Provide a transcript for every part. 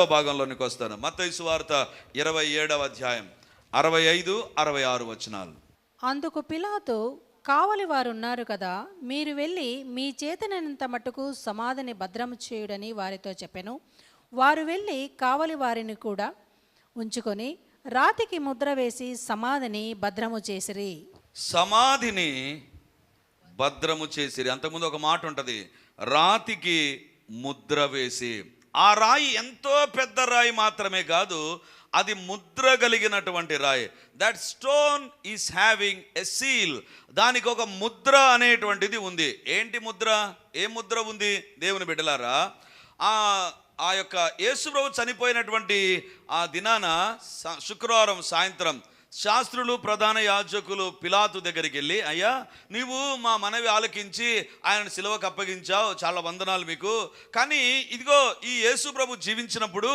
రెండవ భాగంలోనికి వస్తాను. మత్తయి సువార్త ఇరవై ఏడవ అధ్యాయం అరవై ఐదు అరవై ఆరు వచనాలు. అందుకు పిలాతు కావలి వారు ఉన్నారు కదా మీరు వెళ్ళి మీ చేతనంత మట్టుకు సమాధిని భద్రము చేయుడని వారితో చెప్పెను. వారు వెళ్ళి కావలి వారిని కూడా ఉంచుకొని రాతికి ముద్ర వేసి సమాధిని భద్రము చేసిరి. సమాధిని భద్రము చేసిరి. అంతకుముందు ఒక మాట ఉంటుంది రాతికి ముద్ర వేసి. ఆ రాయి ఎంతో పెద్ద రాయి మాత్రమే కాదు అది ముద్ర కలిగినటువంటి రాయి. That stone is having a seal దానికి ఒక ముద్ర అనేటువంటిది ఉంది. ఏంటి ముద్ర? ఏ ముద్ర ఉంది? దేవుని బిడ్డలారా ఆ ఆ యొక్క యేసుప్రభు చనిపోయినటువంటి ఆ దినాన స- శుక్రవారం సాయంత్రం శాస్త్రులు ప్రధాన యాజకులు పిలాతు దగ్గరికి వెళ్ళి అయ్యా నీవు మా మనవి ఆలకించి ఆయన సిలువకు అప్పగించావు చాలా వందనాలు మీకు. కానీ ఇదిగో ఈ యేసు ప్రభు జీవించినప్పుడు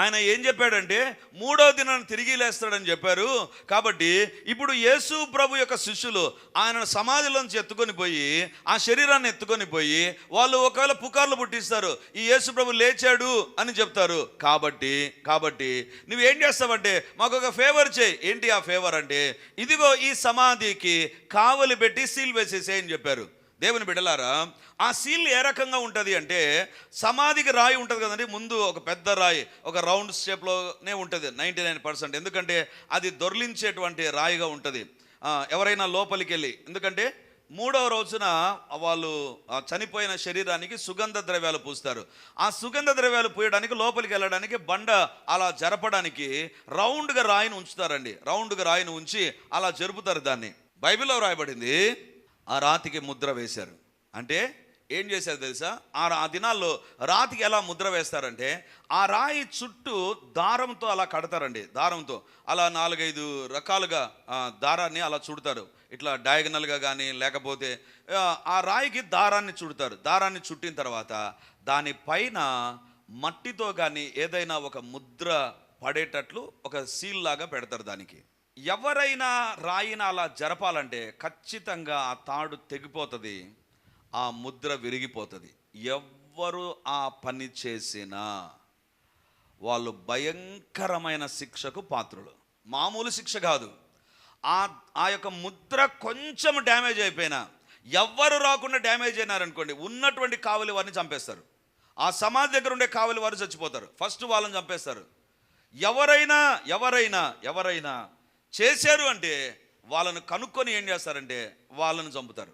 ఆయన ఏం చెప్పాడంటే మూడో దినాన్ని తిరిగి లేస్తాడని చెప్పారు. కాబట్టి ఇప్పుడు యేసు ప్రభు యొక్క శిష్యులు ఆయన సమాధిలోంచి ఎత్తుకొని పోయి ఆ శరీరాన్ని ఎత్తుకొని పోయి వాళ్ళు ఒకవేళ పుకార్లు పుట్టిస్తారు ఈ యేసు ప్రభు లేచాడు అని చెప్తారు. కాబట్టి కాబట్టి నువ్వేం చేస్తావంటే మాకు ఒక ఫేవర్ చేయి. ఏంటి ఆ ఫేవర్ అంటే ఇదిగో ఈ సమాధికి కావలి పెట్టి సీల్ వేసేసేయని చెప్పారు. దేవుని బిడ్డలారా ఆ సీల్ ఏ రకంగా ఉంటుంది అంటే సమాధికి రాయి ఉంటుంది కదండి ముందు ఒక పెద్ద రాయి ఒక రౌండ్ షేప్లోనే ఉంటుంది నైంటీ నైన్ పర్సెంట్. ఎందుకంటే అది దొర్లించేటువంటి రాయిగా ఉంటుంది. ఆ, ఎవరైనా లోపలికి వెళ్ళి ఎందుకంటే మూడవ రోజున వాళ్ళు చనిపోయిన శరీరానికి సుగంధ ద్రవ్యాలు పూస్తారు. ఆ సుగంధ ద్రవ్యాలు పూయడానికి లోపలికి వెళ్ళడానికి బండ అలా జరపడానికి రౌండ్గా రాయిని ఉంచుతారండి. రౌండ్గా రాయిని ఉంచి అలా జరుపుతారు దాన్ని. బైబిల్లో రాయబడింది ఆ రాతికి ముద్ర వేశారు. అంటే ఏం చేశారు తెలుసా? ఆ ఆ దినాల్లో రాతికి ఎలా ముద్ర వేస్తారంటే ఆ రాయి చుట్టూ దారంతో అలా కడతారండి. దారంతో. అలా నాలుగైదు రకాలుగా దారాన్ని అలా చుడతారు. ఇట్లా డయాగనల్గా కానీ లేకపోతే ఆ, రాయికి దారాన్ని చుడతారు. దారాన్ని చుట్టిన తర్వాత దానిపైన మట్టితో కానీ ఏదైనా ఒక ముద్ర పడేటట్లు ఒక సీల్ లాగా పెడతారు దానికి. ఎవరైనా రాయిని అలా జరపాలంటే ఖచ్చితంగా ఆ తాడు తెగిపోతుంది ఆ ముద్ర విరిగిపోతుంది. ఎవ్వరు ఆ పని చేసినా వాళ్ళు భయంకరమైన శిక్షకు పాత్రులు. మామూలు శిక్ష కాదు. ఆ ఆ యొక్క ముద్ర కొంచెం డ్యామేజ్ అయిపోయినా ఎవ్వరు రాకుండా డ్యామేజ్ అయినారనుకోండి ఉన్నటువంటి కావలి వారిని చంపేస్తారు. ఆ సమాధి దగ్గర ఉండే కావలి వారు చచ్చిపోతారు. ఫస్ట్ వాళ్ళని చంపేస్తారు. ఎవరైనా ఎవరైనా ఎవరైనా చేశారు అంటే వాళ్ళను కనుక్కొని ఏం చేస్తారంటే వాళ్ళను చంపుతారు.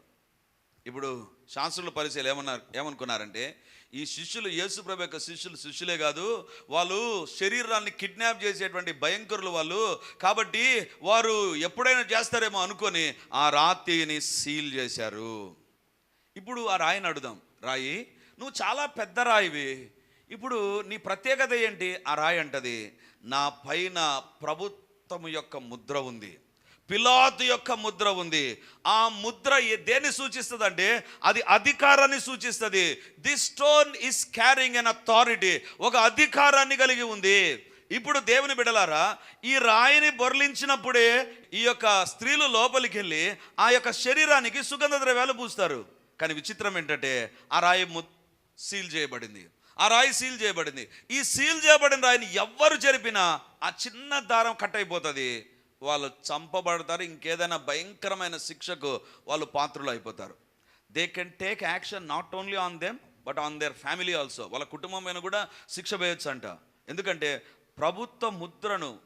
ఇప్పుడు శాస్త్రుల పరిచయాలు ఏమన్నారు ఏమనుకున్నారంటే ఈ శిష్యులు యేసుప్రభు యొక్క శిష్యులు శిష్యులే కాదు వాళ్ళు శరీరాన్ని కిడ్నాప్ చేసేటువంటి భయంకరులు వాళ్ళు. కాబట్టి వారు ఎప్పుడైనా చేస్తారేమో అనుకొని ఆ రాతిని సీల్ చేశారు. ఇప్పుడు ఆ రాయిని అడుగుదాం. రాయి నువ్వు చాలా పెద్ద రాయివి. ఇప్పుడు నీ ప్రత్యేకత ఏంటి? ఆ రాయి అంటది నా పైన ప్రభుత్వం యొక్క ముద్ర ఉంది. పిలాతు యొక్క ముద్ర ఉంది. ఆ ముద్ర దేన్ని సూచిస్తుంది అంటే అది అధికారాన్ని సూచిస్తుంది. This stone is carrying an authority ఒక అధికారాన్ని కలిగి ఉంది. ఇప్పుడు దేవుని బిడలారా ఈ రాయిని బొరలించినప్పుడే ఈ యొక్క స్త్రీలు లోపలికి వెళ్ళి ఆ యొక్క శరీరానికి సుగంధ ద్రవ్యాలు పూస్తారు. కానీ విచిత్రం ఏంటంటే ఆ రాయి ము సీల్ చేయబడింది. ఆ రాయి సీల్ చేయబడింది. ఈ సీల్ చేయబడిన రాయిని ఎవ్వరు జరిపినా ఆ చిన్న దారం కట్ అయిపోతుంది. వాళ్ళు చంపబడతారు ఇంకేదైనా భయంకరమైన శిక్షకు వాళ్ళు పాత్రలు అయిపోతారు. They can take action not only on them but on their family also వాళ్ళ కుటుంబం మీద కూడా శిక్ష వేయొచ్చు అంట ఎందుకంటే ప్రభుత్వ ముద్రను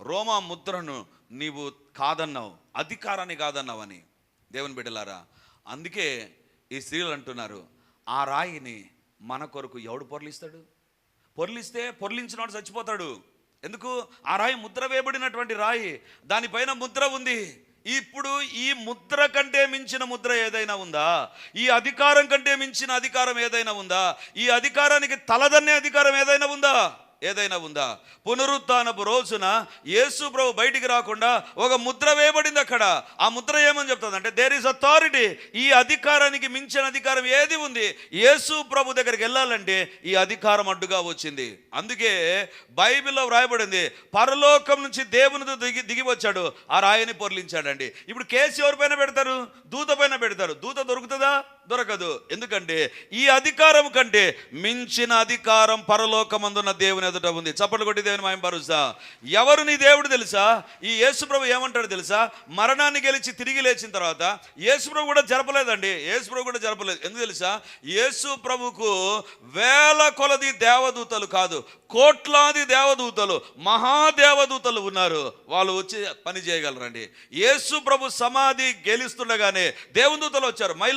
రోమా ముద్రను నీవు కాదన్నావు అధికారాన్ని కాదన్నావని దేవుని బిడ్డలారా అందుకే ఈ స్త్రీలు అంటున్నారు ఆ రాయిని మన కొరకు ఎవడు పొర్లిస్తాడు? పొర్లిస్తే పొర్లించినవాడు చచ్చిపోతాడు. ఎందుకు? ఆ రాయి ముద్ర వేయబడినటువంటి రాయి దానిపైన ముద్ర ఉంది. ఇప్పుడు ఈ ముద్ర కంటే మించిన ముద్ర ఏదైనా ఉందా? ఈ అధికారం కంటే మించిన అధికారం ఏదైనా ఉందా? ఈ అధికారానికి తలదన్నే అధికారం ఏదైనా ఉందా? ఏదైనా ఉందా? పునరుత్నపు రోజున యేసు ప్రభు బయటికి రాకుండా ఒక ముద్ర వేయబడింది అక్కడ. ఆ ముద్ర ఏమని చెప్తుంది అంటే దేర్ ఈస్ అథారిటీ ఈ అధికారానికి మించిన అధికారం ఏది ఉంది? యేసు ప్రభు దగ్గరికి వెళ్ళాలంటే ఈ అధికారం అడ్డుగా వచ్చింది. అందుకే బైబిల్లో వ్రాయబడింది పరలోకం నుంచి దేవునితో దిగి దిగి వచ్చాడు. ఆ రాయని పొర్లించాడండి. ఇప్పుడు కేసు ఎవరిపైన పెడతారు? దూత పైన పెడతారు. దూత దొరుకుతుందా? దొరకదు. ఎందుకంటే ఈ అధికారం కంటే మించిన అధికారం పరలోకమందున్న దేవుని ఎదుట ఉంది. చప్పట్లు కొట్టి దేవుని మాయం పరుస్తా. ఎవరు నీ దేవుడు తెలుసా? ఈ యేసుప్రభు ఏమంటాడు తెలుసా? మరణాన్ని గెలిచి తిరిగి లేచిన తర్వాత యేసుప్రభు కూడా జరపలేదండి. యేసుప్రభు కూడా జరపలేదు. ఎందుకు తెలుసా? యేసు ప్రభుకు వేల కొలది దేవదూతలు కాదు కోట్లాది దేవదూతలు మహాదేవదూతలు ఉన్నారు. వాళ్ళు వచ్చి పని చేయగలరండి. యేసు ప్రభు సమాధి గెలుస్తుండగానే దేవదూతలు వచ్చారు. My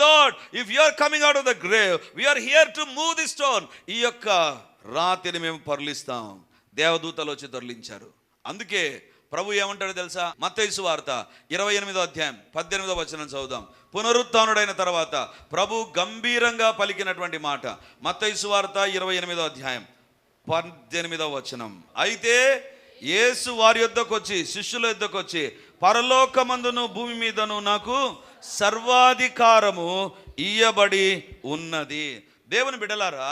if you are coming out of the grave we are here to move the stone ఈ యొక్క రాతిని మేము పరలిస్తాం. దేవదూతలు వచ్చి తరలించారు. అందుకే ప్రభు ఏమంటాడు తెలుసా? మత్తైసు వార్త ఇరవై ఎనిమిదో అధ్యాయం పద్దెనిమిదో వచనం చదువుదాం. పునరుత్డైన తర్వాత ప్రభు గంభీరంగా పలికినటువంటి మాట. మత్తైసు వార్త ఇరవై ఎనిమిదో అధ్యాయం పద్దెనిమిదవ వచనం. అయితే యేసు వారి యొద్దకు వచ్చి శిష్యుల యొద్దకు వచ్చి పరలోకమందును భూమి మీదను నాకు సర్వాధికారము ఇయ్యబడి ఉన్నది. దేవుని బిడలారా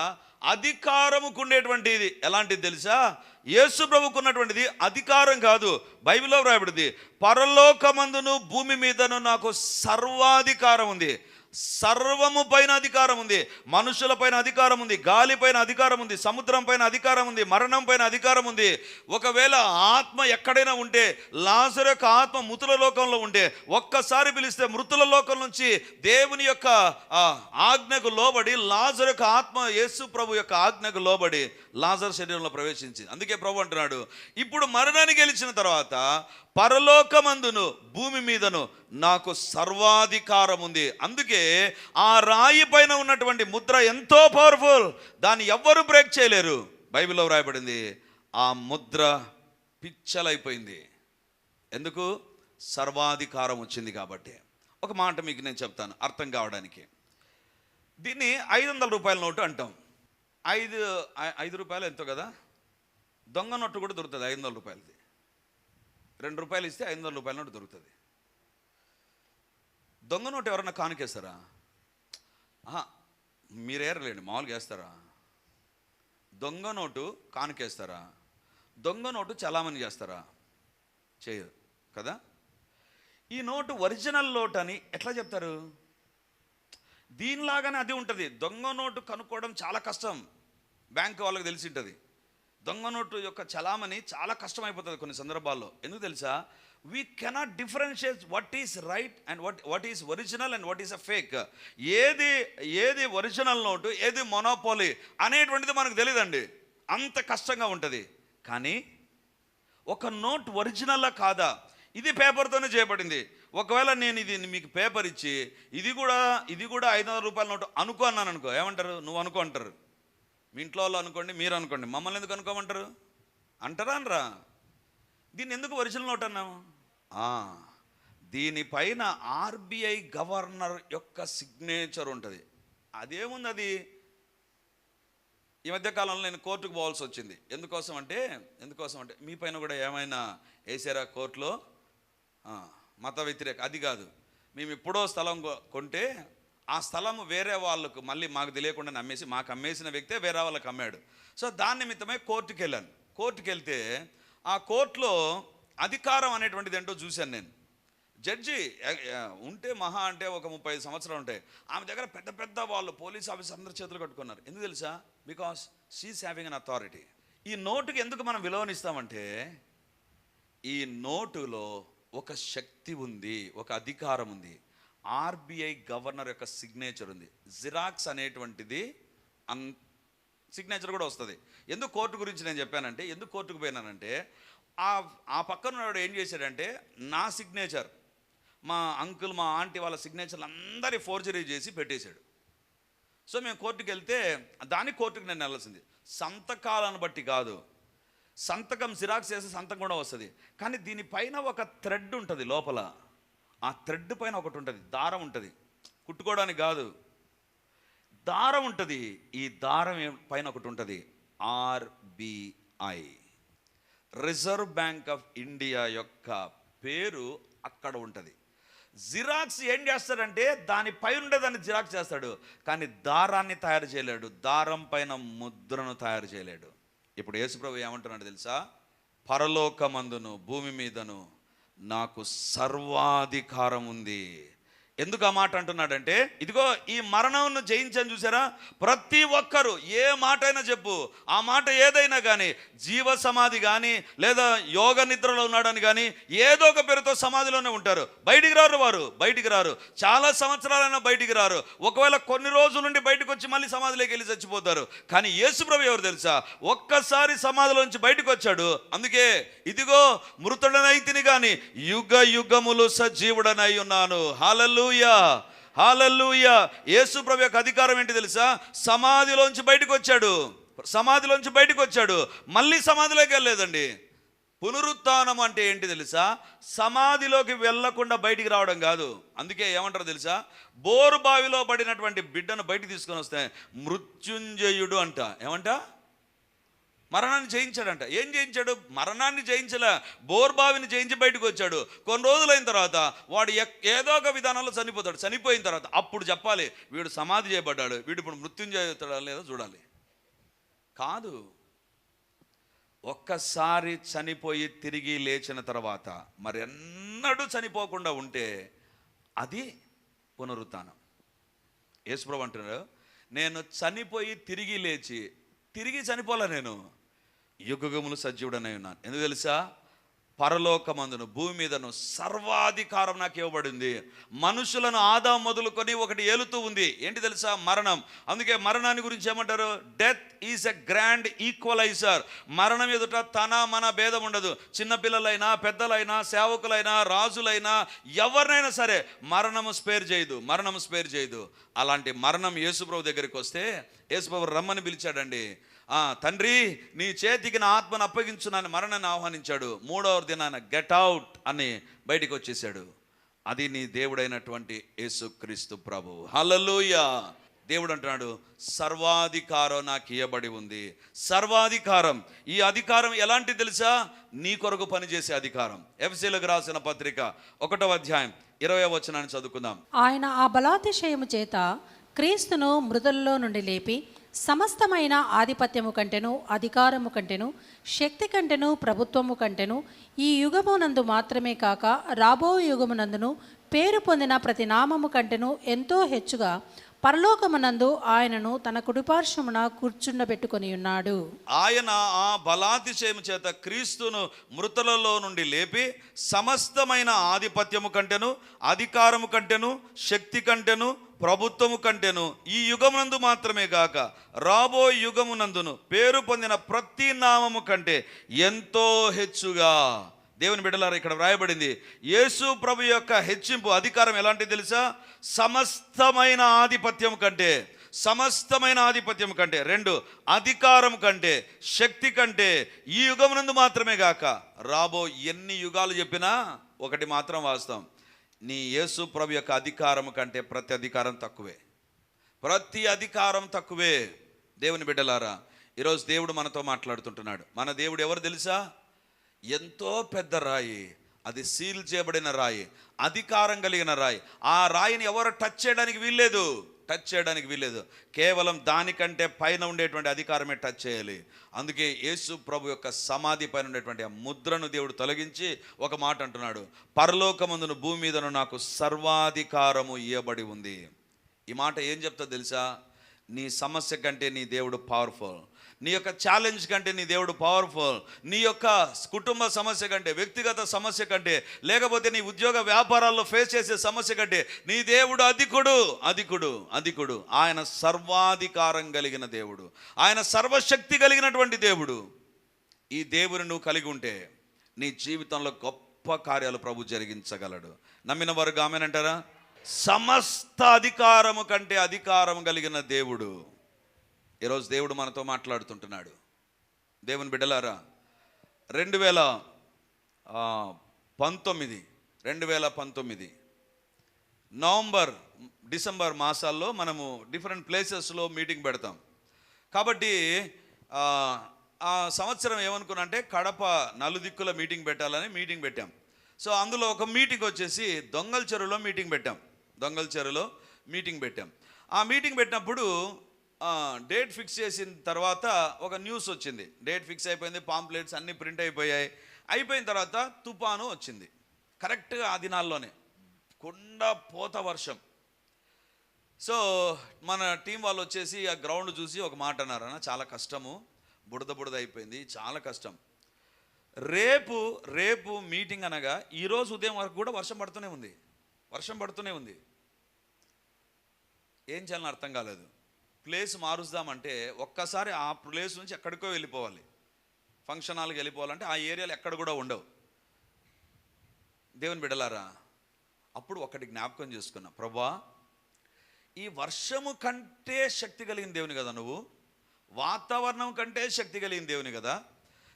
అధికారముకు ఉండేటువంటిది ఎలాంటిది తెలుసా? యేసు ప్రభుకు ఉన్నటువంటిది అధికారం కాదు. బైబిల్లో వ్రాయబడింది పరలోకమందును భూమి మీదను నాకు సర్వాధికారం ఉంది సర్వము పైన అధికారం ఉంది. మనుషుల పైన అధికారం ఉంది. గాలి పైన అధికారం ఉంది. సముద్రం పైన అధికారం ఉంది. మరణం పైన అధికారం ఉంది. ఒకవేళ ఆత్మ ఎక్కడైనా ఉంటే లాజర్ యొక్క ఆత్మ మృతుల లోకంలో ఉంటే ఒక్కసారి పిలిస్తే మృతుల లోకం నుంచి దేవుని యొక్క ఆజ్ఞకు లోబడి లాజర్ యొక్క ఆత్మ యేసు ప్రభు యొక్క ఆజ్ఞకు లోబడి లాజర్ శరీరంలో ప్రవేశించింది. అందుకే ప్రభు అంటున్నాడు ఇప్పుడు మరణాన్ని గెలిచిన తర్వాత పరలోకమందును భూమి మీదను నాకు సర్వాధికారం ఉంది అందుకే ఆ రాయి పైన ఉన్నటువంటి ముద్ర ఎంతో పవర్ఫుల్ దాన్ని ఎవ్వరూ బ్రేక్ చేయలేరు. బైబిల్లో వ్రాయబడింది ఆ ముద్ర పిచ్చలైపోయింది. ఎందుకు? సర్వాధికారం వచ్చింది కాబట్టి. ఒక మాట మీకు నేను చెప్తాను అర్థం కావడానికి. దీన్ని ఐదు వందల రూపాయల నోటు అంటాం. ఐదు ఐ- ఐదు రూపాయలు ఎంతో కదా? దొంగ నోటు కూడా దొరుకుతుంది ఐదు వందల రూపాయలది. రెండు రూపాయలు ఇస్తే ఐదు వందల రూపాయల నోటు దొరుకుతుంది. దొంగ నోటు ఎవరన్నా కానుకేస్తారా? ఆహా, మీరేరలేండి మామూలుగా వేస్తారా? దొంగ నోటు కానుకేస్తారా? దొంగ నోటు చలామణి చేస్తారా? చేయరు కదా? ఈ నోటు ఒరిజినల్ నోట్ అని ఎట్లా చెప్తారు? దీనిలాగానే అది ఉంటుంది. దొంగ నోటు కనుక్కోవడం చాలా కష్టం. బ్యాంక్ వాళ్ళకి తెలిసి ఉంటుంది. దొంగ నోటు యొక్క చలామణి చాలా కష్టమైపోతుంది కొన్ని సందర్భాల్లో. ఎందుకు తెలుసా? We cannot differentiate what is right and what what is original and what is a fake ఏది ఏది ఒరిజినల్ నోటు ఏది మొనోపోలి అనేటువంటిది మనకు తెలియదండి అంత కష్టంగా ఉంటుంది. కానీ ఒక నోట్ ఒరిజినల్లా కాదా? ఇది పేపర్తోనే చేయబడింది. ఒకవేళ నేను ఇది మీకు పేపర్ ఇచ్చి ఇది కూడా ఇది కూడా ఐదు వందల రూపాయల నోటు అనుకో అన్నాను అనుకో ఏమంటారు? నువ్వు అనుకో అంటారు. మీ ఇంట్లో వాళ్ళు అనుకోండి మీరు అనుకోండి మమ్మల్ని ఎందుకు అనుకోమంటారు? అంటారా అనరా? దీన్ని ఎందుకు ఒరిజినల్ నోట్ అన్నాము దీనిపైన ఆర్బీఐ గవర్నర్ యొక్క సిగ్నేచర్ ఉంటుంది. అదేముంది అది? ఈ మధ్యకాలంలో నేను కోర్టుకు పోవాల్సి వచ్చింది. ఎందుకోసం అంటే ఎందుకోసం అంటే మీ పైన కూడా ఏమైనా వేసారా కోర్టులో? మత వ్యతిరేక అది కాదు. మేము ఎప్పుడో స్థలం కొంటే ఆ స్థలం వేరే వాళ్ళకు మళ్ళీ మాకు తెలియకుండా అమ్మేసి మాకు అమ్మేసిన వ్యక్తే వేరే వాళ్ళకి అమ్మాడు. సో దాని నిమిత్తమై కోర్టుకి వెళ్ళాను కోర్టుకు వెళ్తే ఆ కోర్టులో అధికారం అనేటువంటిది ఏంటో చూశాను నేను. జడ్జి ఉంటే మహా అంటే ఒక ముప్పై ఐదు సంవత్సరాలు ఉంటాయి. ఆమె దగ్గర పెద్ద పెద్ద వాళ్ళు పోలీస్ ఆఫీసర్ అందరు చేతులు కట్టుకున్నారు. ఎందుకు తెలుసా? Because she's having an authority ఈ నోటుకి ఎందుకు మనం విలువనిస్తామంటే ఈ నోటులో ఒక శక్తి ఉంది ఒక అధికారం ఉంది. ఆర్బీఐ గవర్నర్ యొక్క సిగ్నేచర్ ఉంది. జిరాక్స్ అనేటువంటిది అన్ సిగ్నేచర్ కూడా వస్తుంది. ఎందుకు కోర్టు గురించి నేను చెప్పానంటే ఎందుకు కోర్టుకు పోయినానంటే ఆ ఆ పక్కన ఉన్నవాడు ఏం చేశాడంటే నా సిగ్నేచర్ మా అంకుల్ మా ఆంటీ వాళ్ళ సిగ్నేచర్లు అందరి ఫోర్జరీ చేసి పెట్టేశాడు. సో మేము కోర్టుకు వెళ్తే దాని కోర్టుకు నేను వెళ్ళాల్సింది. సంతకాలను బట్టి కాదు. సంతకం జిరాక్స్ చేసే సంతకం కూడా వస్తుంది. కానీ దీనిపైన ఒక థ్రెడ్ ఉంటుంది లోపల. ఆ థ్రెడ్ పైన ఒకటి ఉంటుంది దారం ఉంటుంది. కుట్టుకోవడానికి కాదు. దారం ఉంటుంది. ఈ దారం పైన ఒకటి ఉంటుంది. RBI. Reserve bank of India యొక్క పేరు అక్కడ ఉంటుంది. జిరాక్స్ ఏం చేస్తాడంటే దాని పై ఉండేదాన్ని జిరాక్స్ చేస్తాడు. కానీ దారాన్ని తయారు చేయలేడు. దారం పైన ముద్రను తయారు చేయలేడు. ఇప్పుడు యేసుప్రభు ఏమంటున్నాడు తెలుసా? పరలోకమందును భూమి మీదను నాకు సర్వాధికారం ఉంది. ఎందుకు ఆ మాట అంటున్నాడంటే ఇదిగో ఈ మరణంను జయించని చూసారా? ప్రతి ఒక్కరు ఏ మాట అయినా చెప్పు. ఆ మాట ఏదైనా కానీ జీవ సమాధి కానీ లేదా యోగ నిద్రలో ఉన్నాడని కానీ ఏదో ఒక పేరుతో సమాధిలోనే ఉంటారు. బయటికి రారు వారు బయటికి రారు. చాలా సంవత్సరాలైనా బయటికి రారు. ఒకవేళ కొన్ని రోజుల నుండి బయటకు వచ్చి మళ్ళీ సమాధిలోకి వెళ్ళి చచ్చిపోతారు. కానీ యేసుప్రభు ఎవరు తెలుసా? ఒక్కసారి సమాధిలోంచి బయటకు వచ్చాడు. అందుకే ఇదిగో మృతుడనైతిని కానీ యుగ యుగములు సజీవుడనై ఉన్నాను. హాలల్లుయా యేసు ప్రభు యొక్క అధికారం ఏంటి తెలుసా? సమాధిలోంచి బయటకు వచ్చాడు సమాధిలోంచి బయటకు వచ్చాడు మళ్ళీ సమాధిలోకి వెళ్ళలేదండి. పునరుత్నం అంటే ఏంటి తెలుసా? సమాధిలోకి వెళ్ళకుండా బయటికి రావడం కాదు. అందుకే ఏమంటారు తెలుసా? బోరు బావిలో పడినటువంటి బిడ్డను బయటికి తీసుకొని వస్తే మృత్యుంజయుడు అంట. ఏమంట? మరణాన్ని జయించాడంట. ఏం జయించాడు? మరణాన్ని జయించలే. బోర్బావిని జయించి బయటకు వచ్చాడు. కొన్ని రోజులైన తర్వాత వాడు ఎక్- ఏదో ఒక విధానంలో చనిపోతాడు. చనిపోయిన తర్వాత అప్పుడు చెప్పాలి వీడు సమాధి చేయబడ్డాడు. వీడు ఇప్పుడు మృత్యుంజయుతాడా లేదో చూడాలి. కాదు. ఒక్కసారి చనిపోయి తిరిగి లేచిన తర్వాత మరి ఎన్నడూ చనిపోకుండా ఉంటే అది పునరుత్నం. యేసుప్రభు అంటున్నాడు నేను చనిపోయి తిరిగి లేచి తిరిగి చనిపోలే నేను. యుగములు సజీవుడనై ఉన్నాను. ఎందుకు తెలుసా? పరలోకమందును భూమి మీదను సర్వాధికారం నాకు ఇవ్వబడింది. మనుషులను ఆదా మొదలుకొని ఒకటి ఏలుతూ ఉంది. ఏంటి తెలుసా? మరణం. అందుకే మరణాన్ని గురించి ఏమంటారు? Death is a grand equaliser మరణం ఎదుట తన మన భేదం ఉండదు. చిన్నపిల్లలైనా పెద్దలైనా సేవకులైనా రాజులైనా ఎవరినైనా సరే మరణము స్పేర్ చేయదు. మరణం స్పేర్ చేయదు. అలాంటి మరణం యేసుప్రభు దగ్గరికి వస్తే యేసుప్రభు రమ్మని పిలిచాడండి. ఆ తండ్రి నీ చేతికి నా ఆత్మను అప్పగించునని మరణాన్ని ఆహ్వానించాడు. మూడవ దినాన గెట్ అవుట్ అని బయటికి వచ్చేసాడు అది నీ దేవుడైనటువంటి యేసుక్రీస్తు ప్రభు. హల్లెలూయ! దేవుడు అంటున్నాడు సర్వాధికారం నాకు ఇవ్వబడి ఉంది. సర్వాధికారం. ఈ అధికారం ఎలాంటి తెలుసా? నీ కొరకు పనిచేసే అధికారం. ఎఫ్సీలకు రాసిన పత్రిక ఒకటో అధ్యాయం ఇరవై వచనాన్ని చదువుకుందాం. ఆయన ఆ బలాతిశయము చేత క్రీస్తును మృతుల్లో నుండి లేపి సమస్తమైన ఆధిపత్యము కంటెను అధికారము కంటెను శక్తి కంటెను ప్రభుత్వము కంటెను ఈ యుగమునందు మాత్రమే కాక రాబో యుగమునందును పేరు పొందిన ప్రతి నామము కంటెను ఎంతో హెచ్చుగా పరలోకమునందు ఆయనను తన కుడిపార్శ్వమున కూర్చుండబెట్టుకొని ఉన్నాడు. ఆయన ఆ బలాతిశయము చేత క్రీస్తును మృతులలో నుండి లేపి సమస్తమైన ఆధిపత్యము కంటెను అధికారము కంటెను శక్తి కంటెను ప్రభుత్వము కంటెను ఈ యుగమునందు మాత్రమే గాక రాబో యుగమునందును పేరు పొందిన ప్రతి నామము కంటే ఎంతో హెచ్చుగా. దేవుని బిడ్డలారా ఇక్కడ వ్రాయబడింది యేసు ప్రభు యొక్క హెచ్చింపు అధికారం ఎలాంటిది తెలుసా? సమస్తమైన ఆధిపత్యం కంటే సమస్తమైన ఆధిపత్యం కంటే రెండు అధికారం కంటే శక్తి కంటే ఈ యుగమునందు మాత్రమే గాక. రాబో ఎన్ని యుగాలు చెప్పినా ఒకటి మాత్రం వాస్తవం నీ యేసు ప్రభు యొక్క అధికారం కంటే ప్రతి అధికారం తక్కువే. ప్రతి అధికారం తక్కువే దేవుని బిడ్డలారా. ఈరోజు దేవుడు మనతో మాట్లాడుతుంటున్నాడు. మన దేవుడు ఎవరు తెలుసా? ఎంతో పెద్ద రాయి. అది సీల్ చేయబడిన రాయి. అధికారం కలిగిన రాయి. ఆ రాయిని ఎవరు టచ్ చేయడానికి వీల్లేదు? టచ్ చేయడానికి వీల్లేదు. కేవలం దానికంటే పైన ఉండేటువంటి అధికారమే టచ్ చేయాలి. అందుకే యేసు ప్రభు యొక్క సమాధి పైన ఉండేటువంటి ఆ ముద్రను దేవుడు తొలగించి ఒక మాట అంటున్నాడు. పరలోకమందును భూమి మీదను నాకు సర్వాధికారము ఇవ్వబడి ఉంది. ఈ మాట ఏం చెప్తా తెలుసా? నీ సమస్య కంటే నీ దేవుడు పవర్ఫుల్ నీ యొక్క ఛాలెంజ్ కంటే నీ దేవుడు పవర్ఫుల్ నీ యొక్క కుటుంబ సమస్య కంటే వ్యక్తిగత సమస్య కంటే లేకపోతే నీ ఉద్యోగ వ్యాపారాల్లో ఫేస్ చేసే సమస్య కంటే నీ దేవుడు అధికుడు అధికుడు అధికుడు. ఆయన సర్వాధికారం కలిగిన దేవుడు. ఆయన సర్వశక్తి కలిగినటువంటి దేవుడు. ఈ దేవుని నువ్వు కలిగి ఉంటే నీ జీవితంలో గొప్ప కార్యాలు ప్రభు జరిగించగలడు. నమ్మిన వారు గామేనంటారా సమస్త అధికారము కంటే అధికారం కలిగిన దేవుడు. ఈరోజు దేవుడు మనతో మాట్లాడుతుంటున్నాడు. దేవుని బిడ్డలారా రెండు వేల పంతొమ్మిది రెండు వేల పంతొమ్మిది నవంబర్ డిసెంబర్ మాసాల్లో మనము డిఫరెంట్ ప్లేసెస్లో మీటింగ్ పెడతాం. కాబట్టి ఆ, సంవత్సరం ఏమనుకున్నా అంటే కడప నలుదిక్కుల మీటింగ్ పెట్టాలని మీటింగ్ పెట్టాం. సో అందులో ఒక మీటింగ్ వచ్చేసి దొంగల చెరువులో మీటింగ్ పెట్టాం. దొంగల చెరువులో మీటింగ్ పెట్టాం. ఆ మీటింగ్ పెట్టినప్పుడు డేట్ ఫిక్స్ చేసిన తర్వాత ఒక న్యూస్ వచ్చింది. డేట్ ఫిక్స్ అయిపోయింది పాంప్లెట్స్ అన్నీ ప్రింట్ అయిపోయాయి. అయిపోయిన తర్వాత తుఫాను వచ్చింది. కరెక్ట్గా ఆ దినాల్లోనే. కొండ పోత వర్షం. సో మన టీం వాళ్ళు వచ్చేసి ఆ గ్రౌండ్ చూసి ఒక మాట అన్నారు అన్న చాలా కష్టము. బుడద బుడద అయిపోయింది చాలా కష్టం. రేపు రేపు మీటింగ్ అనగా ఈరోజు ఉదయం వరకు కూడా వర్షం పడుతూనే ఉంది. వర్షం పడుతూనే ఉంది. ఏం చేయాలని అర్థం కాలేదు. ప్లేస్ మారుస్తామంటే ఒక్కసారి ఆ ప్లేస్ నుంచి ఎక్కడికో వెళ్ళిపోవాలి. ఫంక్షన్ హాల్కి వెళ్ళిపోవాలంటే ఆ ఏరియాలో ఎక్కడ కూడా ఉండవు. దేవుని బిడలారా అప్పుడు ఒకటి జ్ఞాపకం చేసుకున్నా. ప్రభా ఈ వర్షము కంటే శక్తి కలిగిన దేవుని కదా నువ్వు? వాతావరణం కంటే శక్తి కలిగిన దేవుని కదా?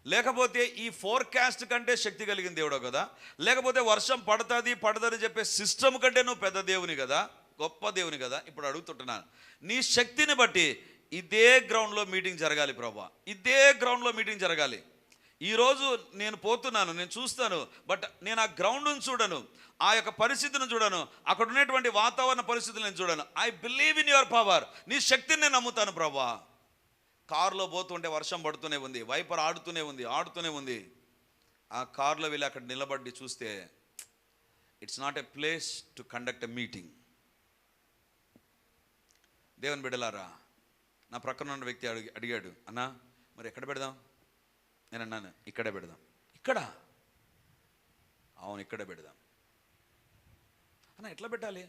లేకపోతే ఈ ఫోర్కాస్ట్ కంటే శక్తి కలిగిన దేవుడు కదా? లేకపోతే వర్షం పడుతుంది పడదని చెప్పే సిస్టమ్ కంటే నువ్వు పెద్ద దేవుని కదా? గొప్ప దేవుని కదా? ఇప్పుడు అడుగుతుంటున్నాను. నీ శక్తిని బట్టి ఇదే గ్రౌండ్లో మీటింగ్ జరగాలి ప్రభా. ఇదే గ్రౌండ్లో మీటింగ్ జరగాలి. ఈరోజు నేను పోతున్నాను నేను చూస్తాను బట్ నేను ఆ గ్రౌండ్ను చూడను ఆ యొక్క పరిస్థితిని చూడను అక్కడ ఉన్నటువంటి వాతావరణ పరిస్థితులు నేను చూడను. I believe in your power నీ శక్తిని నేను నమ్ముతాను ప్రభా. కారులో పోతుంటే వర్షం పడుతూనే ఉంది వైపర్ ఆడుతూనే ఉంది ఆడుతూనే ఉంది. ఆ కారులో వెళ్ళి అక్కడ నిలబడి చూస్తే it's not a place to conduct a meeting దేవుని బిడ్డలారా నా ప్రక్కన ఉన్న వ్యక్తి అడిగి అడిగాడు అన్నా మరి ఎక్కడ పెడదాం? నేను అన్నాను ఇక్కడే పెడదాం. ఇక్కడ? అవును ఇక్కడే పెడదాం. అన్న ఎట్లా పెట్టాలి?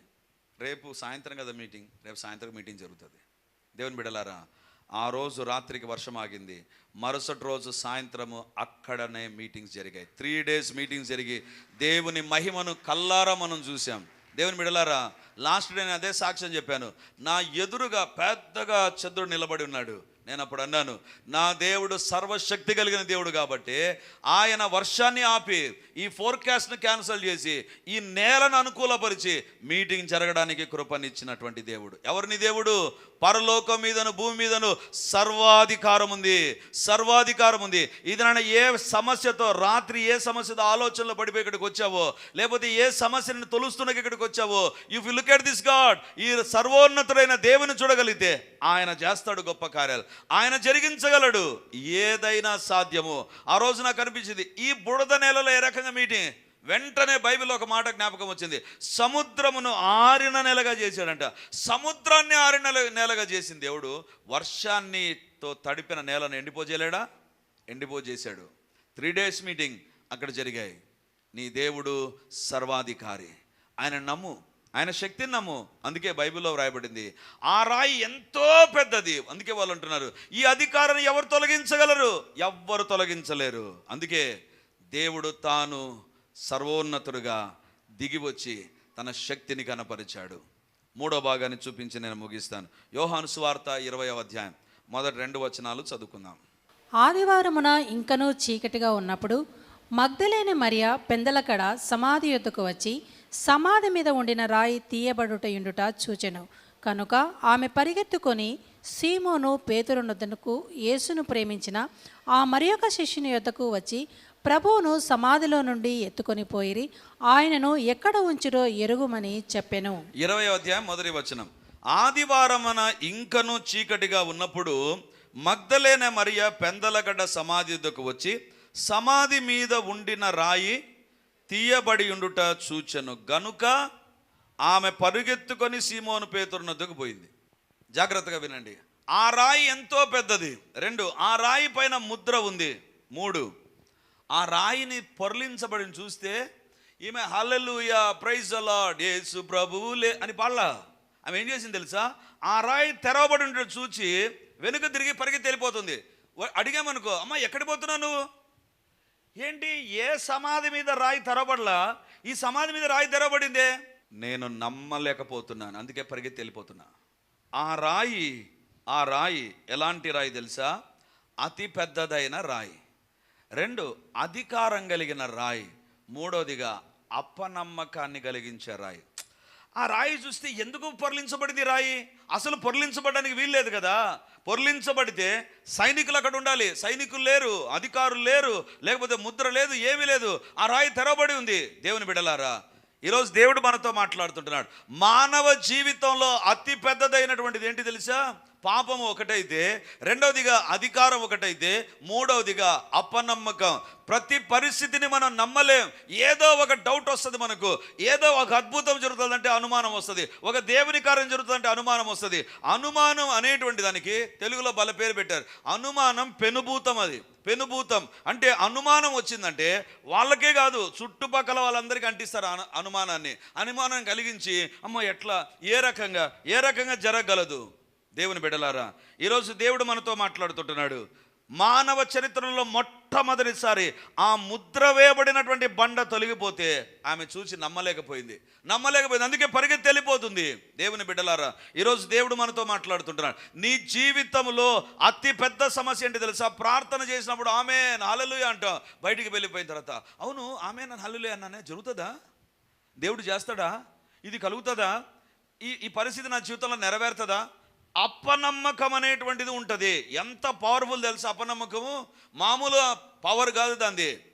రేపు సాయంత్రం కదా మీటింగ్ రేపు సాయంత్రం మీటింగ్ జరుగుతుంది. దేవుని బిడలారా ఆ రోజు రాత్రికి వర్షం ఆగింది మరుసటి రోజు సాయంత్రము అక్కడనే మీటింగ్స్ జరిగాయి. త్రీ డేస్ మీటింగ్స్ జరిగి దేవుని మహిమను కల్లారా మనం చూసాం దేవుని బిడలారా లాస్ట్ డే నేను అదే సాక్ష్యం చెప్పాను. నా ఎదురుగా పెద్దగా చంద్రుడు నిలబడి ఉన్నాడు. నేను అప్పుడు అన్నాను నా దేవుడు సర్వశక్తి కలిగిన దేవుడు కాబట్టి ఆయన వర్షాన్ని ఆపి ఈ ఫోర్కాస్ట్ను క్యాన్సిల్ చేసి ఈ నేలను అనుకూలపరిచి మీటింగ్ జరగడానికి కృపనిచ్చినటువంటి దేవుడు. ఎవరిని దేవుడు? పరలోకం మీదను భూమి మీదను సర్వాధికారం ఉంది. సర్వాధికారం ఉంది. ఇది నాన్న ఏ సమస్యతో రాత్రి ఏ సమస్యతో ఆలోచనలో పడిపోయి ఇక్కడికి వచ్చావో లేకపోతే ఏ సమస్యను తొలుస్తున్నకి ఇక్కడికి వచ్చావో you you look at this god ఈ సర్వోన్నతుడైన దేవుని చూడగలిగితే ఆయన చేస్తాడు గొప్ప కార్యాలు. ఆయన జరిగించగలడు. ఏదైనా సాధ్యము. ఆ రోజు నాకు అనిపించింది ఈ బుడద నెలలో ఏ రకంగా మీటింగ్ వెంటనే బైబిల్లో ఒక మాట జ్ఞాపకం వచ్చింది. సముద్రమును ఆరిన నెలగా చేశాడంట. సముద్రాన్ని ఆరిన నెలగా చేసింది దేవుడు వర్షాన్నితో తడిపిన నేలను ఎండిపోజేయలేడా? ఎండిపోజేశాడు. త్రీ డేస్ మీటింగ్ అక్కడ జరిగాయి. నీ దేవుడు సర్వాధికారి. ఆయన నమ్ము ఆయన శక్తిని నమ్ము. అందుకే బైబిల్లో వ్రాయబడింది. ఆ రాయి ఎంతో పెద్దది. అందుకే వాళ్ళు అంటున్నారు ఈ అధికారాన్ని ఎవరు తొలగించగలరు? ఎవ్వరు తొలగించలేరు. అందుకే దేవుడు తాను సర్వోన్నతుడుగా దిగివచ్చి తన శక్తిని కనపరిచాడు. మూడో భాగాన్ని చూపించి నేను ముగిస్తాను. యోహాను సువార్త ఇరవై అధ్యాయం. మొదటి రెండు వచనాలు చదువుకుందాం. ఆదివారమున ఇంకనూ చీకటిగా ఉన్నప్పుడు మగ్ధలేని మరియ పెందలకడ సమాధి యొద్దకు వచ్చి సమాధి మీద ఉండిన రాయి తీయబడుటయుండుట చూచెను. కనుక ఆమె పరిగెత్తుకొని సీమోను పేతురునొద్దకు యేసును ప్రేమించిన ఆ మరి యొక్క శిష్యుని యొద్దకు వచ్చి ప్రభువును సమాధిలో నుండి ఎత్తుకొని పోయిరి. ఆయనను ఎక్కడ ఉంచురో ఎరుగుమని చెప్పెను. ఇరవై అధ్యాయం మొదటి వచనం. ఆదివారమున ఇంకను చీకటిగా ఉన్నప్పుడు మగ్ధలేన మరియ పెందలగడ్డ సమాధి వచ్చి సమాధి మీద ఉండిన రాయి తీయబడి ఉండుట చూచెను. గనుక ఆమె పరుగెత్తుకొని సీమోను పేతురునొద్దకు పోయింది. జాగ్రత్తగా వినండి. ఆ రాయి ఎంతో పెద్దది. రెండు ఆ రాయి పైన ముద్ర ఉంది. మూడు ఆ రాయిని పొరలించబడిని చూస్తే ఈమె హల్లెలూయా ప్రైజ్ అలాడ్ యేసు ప్రభువులే అని పాడలా. ఆమె ఏం చేసింది తెలుసా? ఆ రాయి తెరవబడి ఉండడం చూచి వెనుక తిరిగి పరిగెత్తి వెళ్ళిపోతుంది. అడిగామనుకో అమ్మ ఎక్కడికి పోతున్నావు నువ్వు? ఏంటి ఏ సమాధి మీద రాయి తెరవబడలా? ఈ సమాధి మీద రాయి తెరవబడిందే. నేను నమ్మలేకపోతున్నాను అందుకే పరిగెత్తి వెళ్ళిపోతున్నా. ఆ రాయి ఆ రాయి ఎలాంటి రాయి తెలుసా? అతి పెద్దదైన రాయి. రెండు అధికారం కలిగిన రాయి. మూడోదిగా అప్పనమ్మకాన్ని కలిగించే రాయి. ఆ రాయి చూస్తే ఎందుకు పొరలించబడింది రాయి? అసలు పొరలించబడడానికి వీల్లేదు కదా. పొరలించబడితే సైనికులు అక్కడ ఉండాలి. సైనికులు లేరు అధికారులు లేరు లేకపోతే ముద్ర లేదు ఏమీ లేదు. ఆ రాయి తెరవబడి ఉంది. దేవుని బిడలారా ఈరోజు దేవుడు మనతో మాట్లాడుతుంటున్నాడు. మానవ జీవితంలో అతి పెద్దదైనటువంటిది ఏంటి తెలుసా? పాపం ఒకటైతే రెండవదిగా అధికారం ఒకటైతే మూడవదిగా అపనమ్మకం. ప్రతి పరిస్థితిని మనం నమ్మలేం. ఏదో ఒక డౌట్ వస్తుంది మనకు. ఏదో ఒక అద్భుతం జరుగుతుందంటే అనుమానం వస్తుంది. ఒక దేవుని కార్యం జరుగుతుందంటే అనుమానం వస్తుంది. అనుమానం అనేటువంటి దానికి తెలుగులో బల పేరు పెట్టారు. అనుమానం పెనుభూతం అది. పెనుభూతం. అంటే అనుమానం వచ్చిందంటే వాళ్ళకే కాదు చుట్టుపక్కల వాళ్ళందరికీ అంటిస్తారు అనుమానాన్ని. అనుమానం కలిగించి అమ్మ ఎట్లా? ఏ రకంగా? ఏ రకంగా జరగగలదు? దేవుని బిడలారా ఈరోజు దేవుడు మనతో మాట్లాడుతుంటున్నాడు. మానవ చరిత్రలో మొట్టమొదటిసారి ఆ ముద్ర వేయబడినటువంటి బండ తొలగిపోతే ఆమె చూసి నమ్మలేకపోయింది. నమ్మలేకపోయింది. అందుకే పరిగెత్తి వెళ్ళిపోతుంది. దేవుని బిడ్డలారా ఈరోజు దేవుడు మనతో మాట్లాడుతుంటున్నాడు. నీ జీవితంలో అతి పెద్ద సమస్య ఏంటి తెలుసా? ప్రార్థన చేసినప్పుడు ఆమె హల్లెలూయా అంటాం. బయటికి వెళ్ళిపోయిన తర్వాత అవును ఆమె నన్ను హల్లెలూయా అన్నానే? జరుగుతుందా? దేవుడు చేస్తాడా? ఇది కలుగుతుందా? ఈ ఈ పరిస్థితి నా జీవితంలో నెరవేరుతుందా? అపనమ్మకం అనేటువంటిది ఉంటుంది. ఎంత పవర్ఫుల్ తెలుసు అపనమ్మకము? మామూలు పవర్ కాదు దాంది.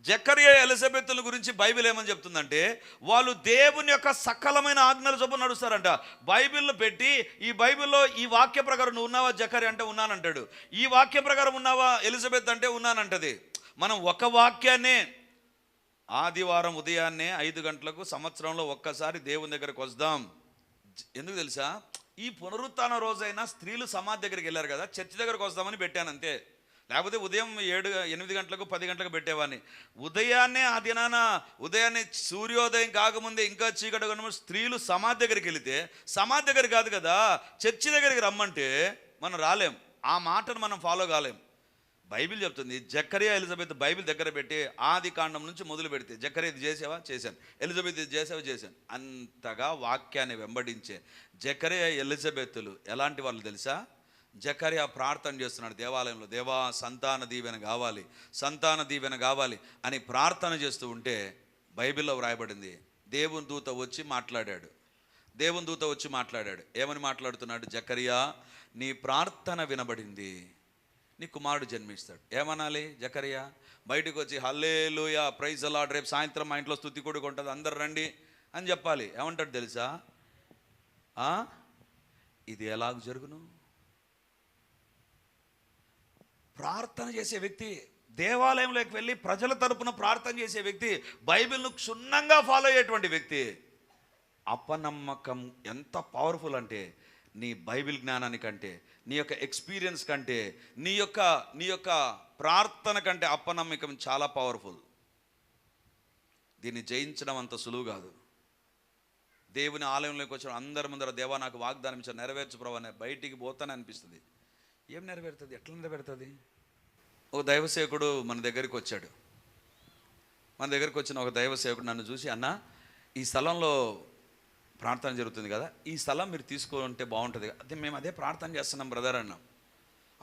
జక్కరియా ఎలిజబెత్తుల గురించి బైబిల్ ఏమని చెప్తుందంటే వాళ్ళు దేవుని యొక్క సకలమైన ఆజ్ఞల చొప్పున నడుస్తారంట. బైబిల్లో పెట్టి ఈ బైబిల్లో ఈ వాక్య ప్రకారం నువ్వు ఉన్నావా జకరి అంటే ఉన్నానంటాడు. ఈ వాక్య ప్రకారం ఉన్నావా ఎలిజబెత్ అంటే ఉన్నానంటది. మనం ఒక వాక్యాన్నే ఆదివారం ఉదయాన్నే ఐదు గంటలకు సంవత్సరంలో ఒక్కసారి దేవుని దగ్గరకు వస్తాం. ఎందుకు తెలుసా? ఈ పునరుత్న రోజైనా స్త్రీలు సమాధి దగ్గరికి వెళ్ళారు కదా చర్చి దగ్గరకు వస్తామని పెట్టాను అంతే లేకపోతే ఉదయం ఏడు ఎనిమిది గంటలకు పది గంటలకు పెట్టేవాడిని. ఉదయాన్నే ఆ దినాన ఉదయాన్నే సూర్యోదయం కాకముందే ఇంకా చీకటి కనుమ స్త్రీలు సమాధి దగ్గరికి వెళితే సమాధి దగ్గర కాదు కదా చర్చి దగ్గరికి రమ్మంటే మనం రాలేం. ఆ మాటను మనం ఫాలో కాలేం. బైబిల్ చెప్తుంది జక్కరియా ఎలిజబెత్ బైబిల్ దగ్గర పెట్టి ఆది కాండం నుంచి మొదలు పెడితే జక్కరియా ఇది చేసావా? చేశాను. ఎలిజబెత్ ఇది చేసావా? చేశాను. అంతగా వాక్యాన్ని వెంబడించే జకరియా ఎలిజబెత్తులు ఎలాంటి వాళ్ళు తెలుసా? జకరియా ప్రార్థన చేస్తున్నాడు దేవాలయంలో దేవా సంతాన దీవెన కావాలి సంతాన దీవెన కావాలి అని ప్రార్థన చేస్తూ ఉంటే బైబిల్లో వ్రాయబడింది దేవుని దూత వచ్చి మాట్లాడాడు. దేవుని దూత వచ్చి మాట్లాడాడు. ఏమని మాట్లాడుతున్నాడు? జకరియా నీ ప్రార్థన వినబడింది. నీ కుమారుడు జన్మిస్తాడు. ఏమనాలి? జకరియా బయటకు వచ్చి హల్లే ప్రైజ్ అలాడ్ రేపు సాయంత్రం మా ఇంట్లో స్థుతి కూడా ఉంటుంది అందరు రండి అని చెప్పాలి. ఏమంటాడు తెలుసా? ఆ? ఇది ఎలాగ జరుగును? ప్రార్థన చేసే వ్యక్తి దేవాలయంలోకి వెళ్ళి ప్రజల తరపున ప్రార్థన చేసే వ్యక్తి బైబిల్ను క్షుణ్ణంగా ఫాలో అయ్యేటువంటి వ్యక్తి. అపనమ్మకం ఎంత పవర్ఫుల్ అంటే నీ బైబిల్ జ్ఞానాని కంటే నీ యొక్క ఎక్స్పీరియన్స్ కంటే నీ యొక్క నీ యొక్క ప్రార్థన కంటే అప్పనమ్మకం చాలా పవర్ఫుల్ దీన్ని జయించడం అంత సులువు కాదు. దేవుని ఆలయంలోకి వచ్చిన అందరి ముందర దేవా నాకు వాగ్దానం ఇచ్చారు నెరవేర్చు ప్రభు బయటికి పోతానే అనిపిస్తుంది. ఏం నెరవేరుతుంది? ఎట్లా నెరవేరుతుంది? ఒక దైవసేవకుడు మన దగ్గరికి వచ్చాడు. మన దగ్గరికి వచ్చిన ఒక దైవసేవకుడు నన్ను చూసి అన్న ఈ స్థలంలో ప్రార్థన జరుగుతుంది కదా ఈ స్థలం మీరు తీసుకుంటే బాగుంటుంది అదే మేము అదే ప్రార్థన చేస్తున్నాం బ్రదర్ అన్నాం.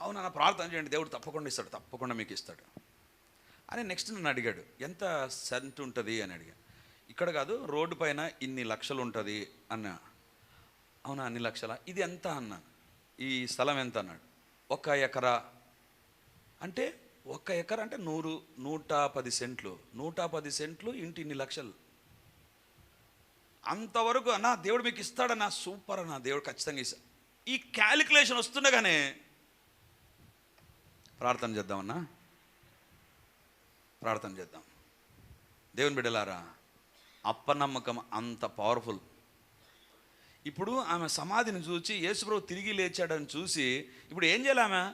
అవునన్న ప్రార్థన చేయండి దేవుడు తప్పకుండా ఇస్తాడు తప్పకుండా మీకు ఇస్తాడు. అని నెక్స్ట్ నన్ను అడిగాడు ఎంత సెంట్ ఉంటుంది అని అడిగా. ఇక్కడ కాదు రోడ్డు పైన ఇన్ని లక్షలు ఉంటుంది అన్న. అవునా అన్ని లక్షల? ఇది ఎంత అన్న. ఈ స్థలం ఎంత అన్నాడు. ఒక ఎకరా. అంటే ఒక్క ఎకరా అంటే నూరు నూట పది సెంట్లు. నూట పది సెంట్లు ఇంటి ఇన్ని లక్షలు. అంతవరకు అన్నా దేవుడు మీకు ఇస్తాడన్నా సూపర్ అన్న దేవుడు ఖచ్చితంగా ఇస్తా ఈ క్యాలిక్యులేషన్ వస్తుండగానే ప్రార్థన చేద్దామన్నా ప్రార్థన చేద్దాం. దేవుని బిడ్డలారా అప్పనమ్మకం అంత పవర్ఫుల్ ఇప్పుడు ఆమె సమాధిని చూసి యేసుప్రభు తిరిగి లేచాడని చూసి ఇప్పుడు ఏం చేయాలి ఆమె?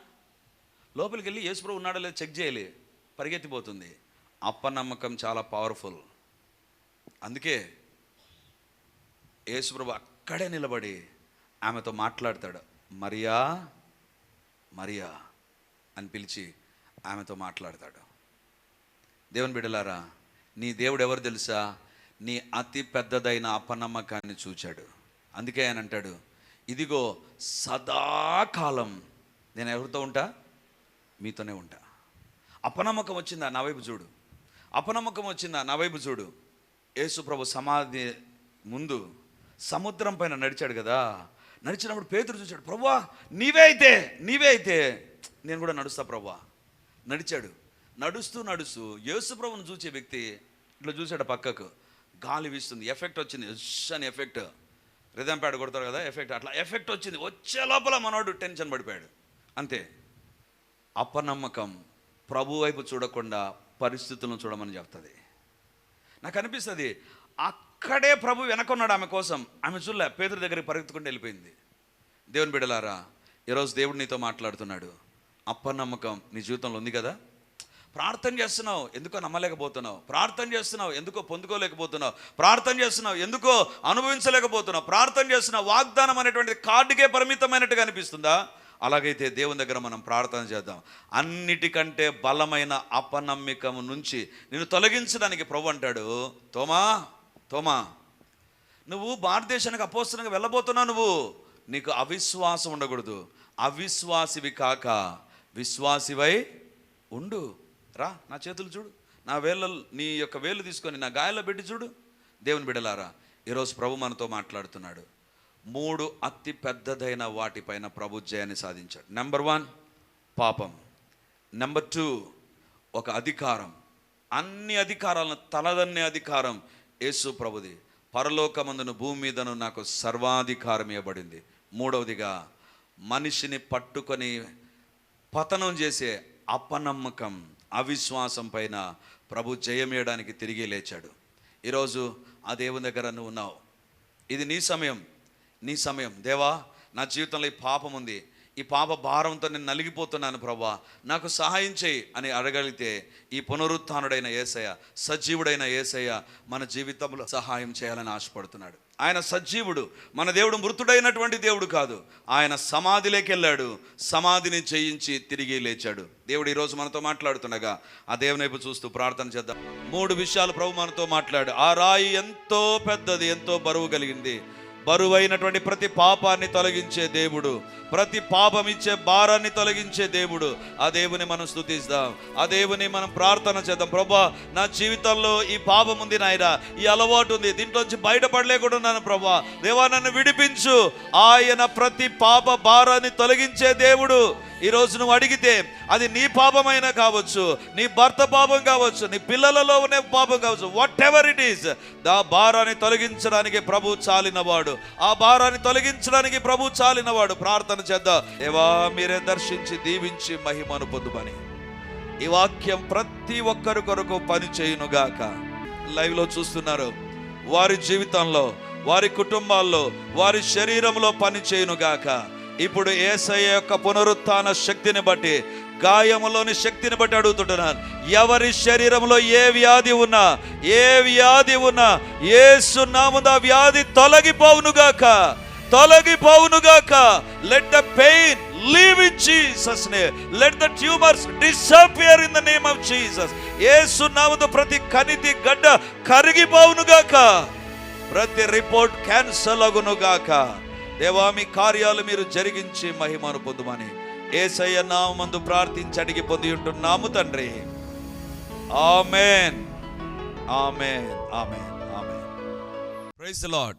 లోపలికి వెళ్ళి యేసుప్రభు ఉన్నాడో లేదో చెక్ చేయాలి. పరిగెత్తిపోతుంది. అప్పనమ్మకం చాలా పవర్ఫుల్ అందుకే యేసుప్రభు అక్కడే నిలబడి ఆమెతో మాట్లాడతాడు మరియా మరియా అని పిలిచి ఆమెతో మాట్లాడతాడు. దేవుని బిడ్డలారా నీ దేవుడు ఎవరు తెలుసా? నీ అతి పెద్దదైన అపనమ్మకాన్ని చూచాడు. అందుకే ఆయన అంటాడు ఇదిగో సదాకాలం నేను ఎవరితో ఉంటా? మీతోనే ఉంటా. అపనమ్మకం వచ్చిందా నా వైపు చూడు. అపనమ్మకం వచ్చిందా నా వైపు చూడు. యేసుప్రభు సమాధి ముందు సముద్రం పైన నడిచాడు కదా. నడిచినప్పుడు పేతురు చూశాడు ప్రవ్వా నీవే అయితే నీవే అయితే. నేను కూడా నడుస్తా ప్రవ్వా. నడిచాడు. నడుస్తూ నడుస్తూ యేసుప్రభుని చూసే వ్యక్తి ఇట్లా చూశాడు పక్కకు. గాలి వీస్తుంది ఎఫెక్ట్ వచ్చింది అని ఎఫెక్ట్. రిధం ప్యాడ్ కొడతారు కదా ఎఫెక్ట్ అట్లా ఎఫెక్ట్ వచ్చింది. వచ్చే లోపల మనోడు టెన్షన్ పడిపోయాడు. అంతే. అపనమ్మకం ప్రభు వైపు చూడకుండా పరిస్థితులను చూడమని చెప్తుంది. నాకు అనిపిస్తుంది అక్కడే ప్రభు వెనకున్నాడు ఆమె కోసం. ఆమె చూడలే పేదరి దగ్గరికి పరిగెత్తుకుంటూ వెళ్ళిపోయింది. దేవుని బిడలారా ఈరోజు దేవుడు నీతో మాట్లాడుతున్నాడు. అప్పనమ్మకం నీ జీవితంలో ఉంది కదా? ప్రార్థన చేస్తున్నావు ఎందుకో నమ్మలేకపోతున్నావు? ప్రార్థన చేస్తున్నావు ఎందుకో పొందుకోలేకపోతున్నావు? ప్రార్థన చేస్తున్నావు ఎందుకో అనుభవించలేకపోతున్నావు? ప్రార్థన చేస్తున్నావు వాగ్దానం అనేటువంటి కార్డుకే పరిమితమైనట్టుగా అనిపిస్తుందా? అలాగైతే దేవుని దగ్గర మనం ప్రార్థన చేద్దాం. అన్నిటికంటే బలమైన అపనమ్మికము నుంచి నేను తొలగించడానికి ప్రభు అంటాడు. తోమా తోమా నువ్వు భారతదేశానికి అపోస్తనంగా వెళ్ళబోతున్నావు నువ్వు నీకు అవిశ్వాసం ఉండకూడదు. అవిశ్వాసివి కాక విశ్వాసివై ఉండు. రా నా చేతులు చూడు. నా వేళ్ళ నీ యొక్క వేలు తీసుకొని నా గాయాల్లో పెట్టి చూడు. దేవుని బిడలారా ఈరోజు ప్రభు మనతో మాట్లాడుతున్నాడు. మూడు అతి పెద్దదైన వాటిపైన ప్రభు జయాన్ని సాధించాడు. నెంబర్ వన్ పాపం. నెంబర్ టూ ఒక అధికారం. అన్ని అధికారాలను తలదన్నే అధికారం. యేసు ప్రభుది పరలోకమందును భూమి మీదను నాకు సర్వాధికారం ఇవ్వబడింది. మూడవదిగా మనిషిని పట్టుకొని పతనం చేసే అపనమ్మకం అవిశ్వాసం పైన ప్రభు జయమేయడానికి తిరిగి లేచాడు. ఈరోజు ఆ దేవుని దగ్గర నువ్వు ఉన్నావు. ఇది నీ సమయం నీ సమయం. దేవా నా జీవితంలో ఈ పాపం ఉంది. ఈ పాప భారంతో నేను నలిగిపోతున్నాను ప్రభా. నాకు సహాయం చేయి అని అడగలిగితే ఈ పునరుత్డైన ఏసయ్య సజీవుడైన ఏసయ్య మన జీవితంలో సహాయం చేయాలని ఆశపడుతున్నాడు. ఆయన సజీవుడు మన దేవుడు మృతుడైనటువంటి దేవుడు కాదు. ఆయన సమాధిలోకి వెళ్ళాడు సమాధిని చేయించి తిరిగి లేచాడు. దేవుడు ఈరోజు మనతో మాట్లాడుతుండగా ఆ దేవుని వైపు చూస్తూ ప్రార్థన చేద్దాం. మూడు విషయాలు ప్రభు మనతో మాట్లాడు. ఆ రాయి ఎంతో పెద్దది ఎంతో బరువు కలిగింది. బరువైనటువంటి ప్రతి పాపాన్ని తొలగించే దేవుడు ప్రతి పాపం ఇచ్చే భారాన్ని తొలగించే దేవుడు. ఆ దేవుని మనం స్థుతిస్తాం ఆ దేవుని మనం ప్రార్థన చేద్దాం. ప్రభా నా జీవితంలో ఈ పాపం ఉంది నాయన. ఈ అలవాటు ఉంది. దీంట్లోంచి బయటపడలేకుంటున్నాను ప్రభా. దేవా నన్ను విడిపించు. ఆయన ప్రతి పాప భారాన్ని తొలగించే దేవుడు. ఈ రోజు నువ్వు అడిగితే అది నీ పాపమైనా కావచ్చు నీ భర్త పాపం కావచ్చు నీ పిల్లలలో ఉన్న పాపం కావచ్చు whatever it is the భారాన్ని తొలగించడానికి ప్రభు చాలినవాడు. ఆ భారాన్ని తొలగించడానికి ప్రభు చాలినవాడు. ప్రార్థన చేద్దాం. దేవా మీరే దర్శించి దీవించి మహిమను పొందుమని. ఈ వాక్యం ప్రతి ఒక్కరి కొరకు పని చేయునుగాక. లైవ్లో చూస్తున్నారు. వారి జీవితంలో వారి కుటుంబాల్లో వారి శరీరంలో పని చేయునుగాక. ఇప్పుడు ఏసయ్య యొక్క పునరుత్థాన శక్తిని బట్టి గాయములోని శక్తిని బట్టి అడుగుతుంటున్నాను. ఎవరి శరీరంలో ఏ వ్యాధి ఉన్నా ఏ వ్యాధి ఉన్నా ఏ నాముద వ్యాధి తొలగిపోవునుగాక. తొలగిపోవునుగాక. Let the pain leave in Jesus name let the tumours disappear in the name of Jesus యేసు నామతో ప్రతి కనితి గడ్డ కరిగిపోవునుగాక. ప్రతి రిపోర్ట్ క్యాన్సల్ అగునుగాక. దేవా మీ కార్యాలు మీరు జరిగించి మహిమను పొందుమని. ఏసయ్య నామందు ప్రార్థించి అడిగి పొంది ఉంటున్నాము తండ్రి. Amen amen amen amen praise lord